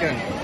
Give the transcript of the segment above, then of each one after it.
looking.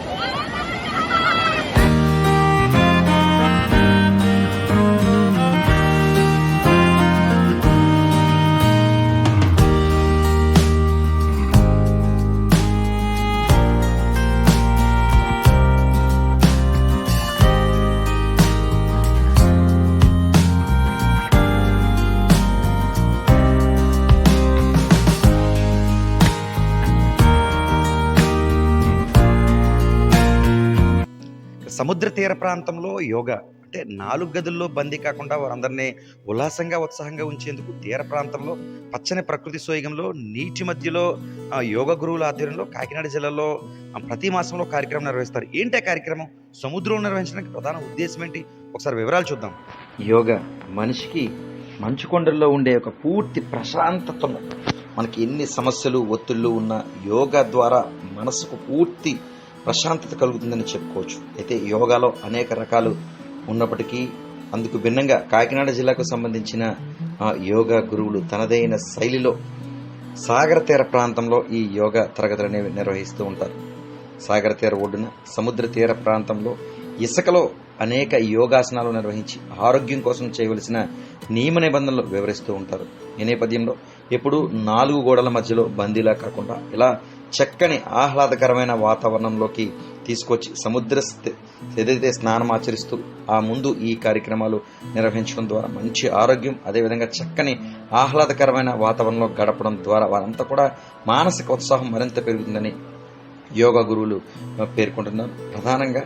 సముద్ర తీర ప్రాంతంలో యోగా అంటే నాలుగు గదుల్లో బందీ కాకుండా వారందరినీ ఉల్లాసంగా ఉత్సాహంగా ఉంచేందుకు తీర ప్రాంతంలో పచ్చని ప్రకృతి సోయగంలో నీటి మధ్యలో ఆ, గురువుల ఆధ్వర్యంలో కాకినాడ జిల్లాలో ప్రతి మాసంలో కార్యక్రమం నిర్వహిస్తారు. ఏంటి ఆ కార్యక్రమం? సముద్రం నిర్వహించడానికి ప్రధాన ఉద్దేశం ఏంటి? ఒకసారి వివరాలు చూద్దాం. యోగా మనిషికి మంచు కొండల్లో ఉండే ఒక పూర్తి ప్రశాంతతను. మనకి ఎన్ని సమస్యలు ఒత్తిళ్ళు ఉన్న యోగా ద్వారా మనసుకు పూర్తి ప్రశాంతత కలుగుతుందని చెప్పుకోవచ్చు. అయితే యోగాలో అనేక రకాలు ఉన్నప్పటికీ అందుకు భిన్నంగా కాకినాడ జిల్లాకు సంబంధించిన ఆ, యోగా గురువులు తనదైన శైలిలో సాగర తీర ప్రాంతంలో ఈ యోగా తరగతులు అనేవి నిర్వహిస్తూ ఉంటారు. సాగర తీర ఒడ్డున సముద్ర తీర ప్రాంతంలో ఇసుకలో అనేక యోగాసనాలు నిర్వహించి ఆరోగ్యం కోసం చేయవలసిన నియమ నిబంధనలు వివరిస్తూ ఉంటారు. ఈ నేపథ్యంలో ఎప్పుడు నాలుగు గోడల మధ్యలో బందీలా కాకుండా ఇలా చక్కని ఆహ్లాదకరమైన వాతావరణంలోకి తీసుకొచ్చి సముద్ర స్థి- ఏదైతే స్నానం ఆచరిస్తూ ఆ ముందు ఈ కార్యక్రమాలు నిర్వహించడం ద్వారా మంచి ఆరోగ్యం అదేవిధంగా చక్కని ఆహ్లాదకరమైన వాతావరణంలో గడపడం ద్వారా వారంతా కూడా మానసిక ఉత్సాహం మరింత పెరుగుతుందని యోగా గురువులు పేర్కొంటున్నారు. ప్రధానంగా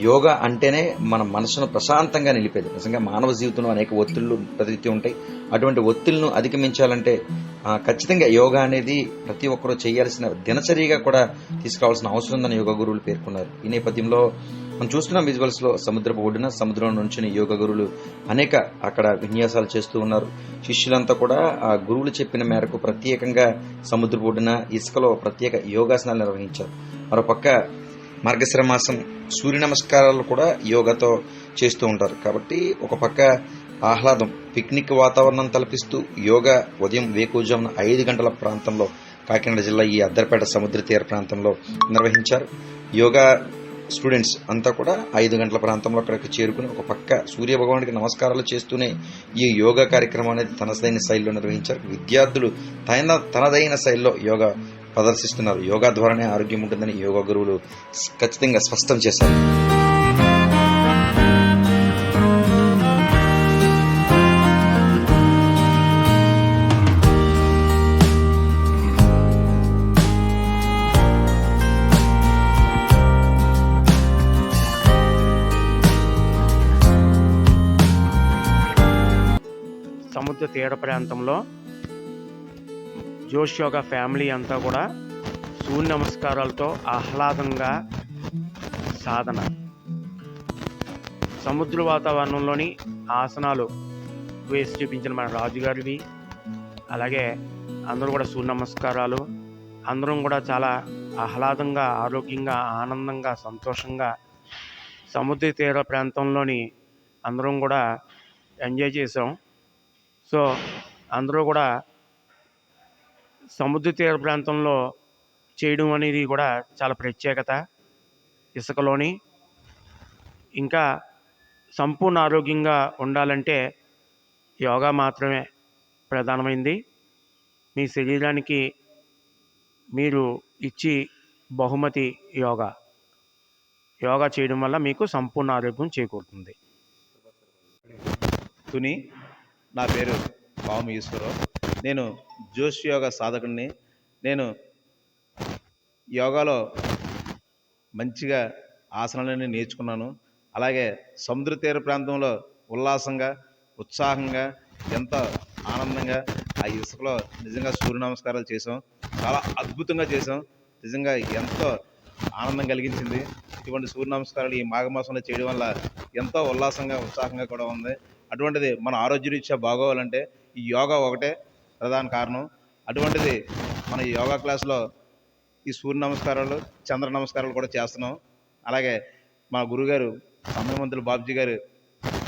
యోగా అంటేనే మన మనసును ప్రశాంతంగా నిలిపేది. నిజంగా మానవ జీవితంలో అనేక ఒత్తిళ్ళు ప్రతినిత్యం ఉంటాయి. అటువంటి ఒత్తిళ్ళను అధిగమించాలంటే ఖచ్చితంగా యోగా అనేది ప్రతి ఒక్కరూ చేయాల్సిన దినచర్యగా కూడా తీసుకోవాల్సిన అవసరం ఉందని యోగా గురువులు పేర్కొన్నారు. ఈ నేపథ్యంలో మనం చూస్తున్నాం విజువల్స్లో సముద్రపు ఒడ్డున సముద్రం నుంచి యోగ గురువులు అనేక అక్కడ విన్యాసాలు చేస్తూ ఉన్నారు. శిష్యులంతా కూడా ఆ గురువులు చెప్పిన మేరకు ప్రత్యేకంగా సముద్రపు ఒడ్డున ఇసుకలో ప్రత్యేక యోగాసనాలు నిర్వహించారు. మరోపక్క మార్గశిర మాసం సూర్య నమస్కారాలు కూడా యోగాతో చేస్తూ ఉంటారు. కాబట్టి ఒక పక్క ఆహ్లాదం పిక్నిక్ వాతావరణం తలపిస్తూ యోగా ఉదయం వేకుజామున ఐదు గంటల ప్రాంతంలో కాకినాడ జిల్లా ఈ అద్దరపేట సముద్ర తీర ప్రాంతంలో నిర్వహించారు. యోగా స్టూడెంట్స్ అంతా కూడా ఐదు గంటల ప్రాంతంలో అక్కడికి చేరుకుని ఒక పక్క సూర్య భగవానికి నమస్కారాలు చేస్తూనే ఈ యోగా కార్యక్రమం అనేది తనదైన శైలిలో నిర్వహించారు. విద్యార్థులు తన తనదైన శైలిలో యోగా ప్రదర్శిస్తున్నారు. యోగా ద్వారానే ఆరోగ్యం ఉంటుందని యోగా గురువులు ఖచ్చితంగా స్పష్టం చేశారు. సముద్ర తీర ప్రాంతంలో జోష్ యోగా ఫ్యామిలీ అంతా కూడా సూర్య నమస్కారాలతో ఆహ్లాదంగా సాధన. సముద్ర వాతావరణంలోని ఆసనాలు వేసి చూపించిన మన రాజుగారివి అలాగే అందరూ కూడా సూర్య నమస్కారాలు అందరం కూడా చాలా ఆహ్లాదంగా ఆరోగ్యంగా ఆనందంగా సంతోషంగా సముద్ర తీర ప్రాంతంలోని అందరం కూడా ఎంజాయ్ చేసాం సో అందరూ కూడా సముద్ర తీర ప్రాంతంలో చేయడం అనేది కూడా చాలా ప్రత్యేకత. ఇసుకలోని ఇంకా సంపూర్ణ ఆరోగ్యంగా ఉండాలంటే యోగా మాత్రమే ప్రధానమైంది. మీ శరీరానికి మీరు ఇచ్చి బహుమతి యోగా. యోగా చేయడం వల్ల మీకు సంపూర్ణ ఆరోగ్యం చేకూరుతుంది. తుని నా పేరు పాము ఈశ్వరరావు. నేను జోష్ యోగా సాధకుడిని. నేను యోగాలో మంచిగా ఆసనాలన్నీ నేర్చుకున్నాను. అలాగే సముద్ర తీర ప్రాంతంలో ఉల్లాసంగా ఉత్సాహంగా ఎంతో ఆనందంగా ఆ ఇసుకలో నిజంగా సూర్య నమస్కారాలు చేసాం చాలా అద్భుతంగా చేసాం నిజంగా ఎంతో ఆనందం కలిగించింది. ఇటువంటి సూర్య నమస్కారాలు ఈ మాఘమాసంలో చేయడం వల్ల ఎంతో ఉల్లాసంగా ఉత్సాహంగా కూడా ఉంది. అటువంటిది మన ఆరోగ్యరీత్యా బాగోవాలంటే ఈ యోగా ఒకటే. ప్రధాన కారణం. అటువంటిది మన యోగా క్లాస్లో ఈ సూర్య నమస్కారాలు చంద్ర నమస్కారాలు కూడా చేస్తున్నాం. అలాగే మా గురుగారు సమయమంతులు బాబ్జీ గారు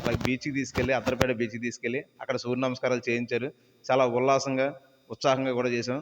అలాగే బీచ్కి తీసుకెళ్ళి అత్తరపేట బీచ్కి తీసుకెళ్ళి అక్కడ సూర్య నమస్కారాలు చేయించారు. చాలా ఉల్లాసంగా ఉత్సాహంగా కూడా చేసాం